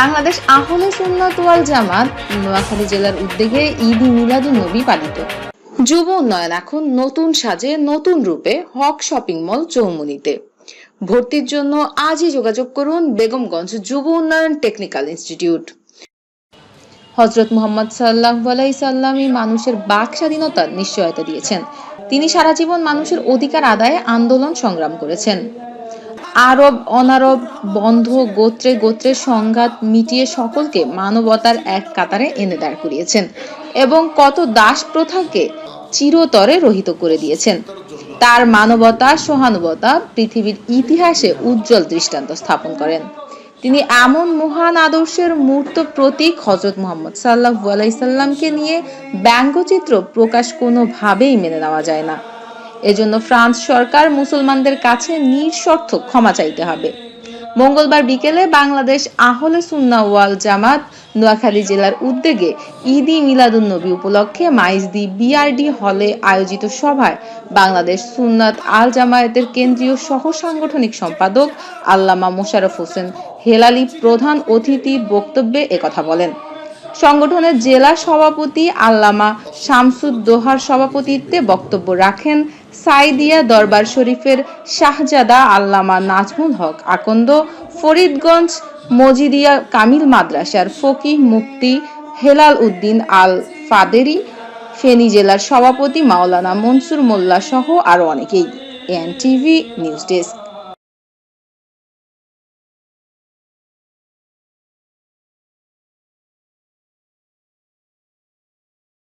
বাংলাদেশ আহলে সুন্নাত ওয়াল জামাত নোয়াখালী জেলার উদ্যোগে ঈদ মিলাদুন নবী পালিত। যুব উন্নয়ন এখন নতুন সাজে, নতুন রূপে, হক শপিং মল চৌমুনিতে। ভর্তির জন্য আজই যোগাযোগ করুন বেগমগঞ্জ যুব উন্নয়ন টেকনিক্যাল ইনস্টিটিউট। হজরত মোহাম্মদ সাল্লাহ আলাই সাল্লামই মানুষের বাক স্বাধীনতার নিশ্চয়তা দিয়েছেন। তিনি সারা জীবন মানুষের অধিকার আদায়ে আন্দোলন সংগ্রাম করেছেন। আরব, অনারব, বন্ধ, গোত্রে গোত্রের সংঘাত মিটিয়ে সকলকে মানবতার এক কাতারে এনে দাঁড় করিয়েছেন এবং কত দাস প্রথাকে চিরতরে রহিত করে দিয়েছেন। তার মানবতা, সহানুভূতা পৃথিবীর ইতিহাসে উজ্জ্বল দৃষ্টান্ত স্থাপন করেন। তিনি এমন মহান আদর্শের মূর্ত প্রতীক হজরত মোহাম্মদ সাল্লাহ আলাইসাল্লামকে নিয়ে ব্যঙ্গচিত্র প্রকাশ কোনোভাবেই মেনে নেওয়া যায় না। এজন্য ফ্রান্স সরকার মুসলমানদের কাছে নিঃশর্ত ক্ষমা চাইতে হবে। মঙ্গলবার বিকেলে বাংলাদেশ আহলে সুন্না ওয়াল জামাত নোয়াখালী জেলার উদ্যোগে ঈদি মিলাদুন নবী উপলক্ষে মাইজদি বিআরডি হলে আয়োজিত সভায় বাংলাদেশ সুন্নাত আল জামায়াতের কেন্দ্রীয় সহ সাংগঠনিক সম্পাদক আল্লামা মোশাররফ হোসেন হেলালি প্রধান অতিথি বক্তব্যে একথা বলেন। সংগঠনের জেলা সভাপতি আল্লামা শামসুদ্দোহার সভাপতিত্বে বক্তব্য রাখেন সাইদিয়া দরবার শরীফের শাহজাদা আল্লামা নাজমুল হক আকন্দ, ফরিদগঞ্জ মজিদিয়া কামিল মাদ্রাসার ফকি মুক্তি হেলাল উদ্দিন আল ফাদেরি ফেনী জেলার সভাপতি মাওলানা মনসুর মোল্লা সহ আরও অনেকেই। N TV news desk.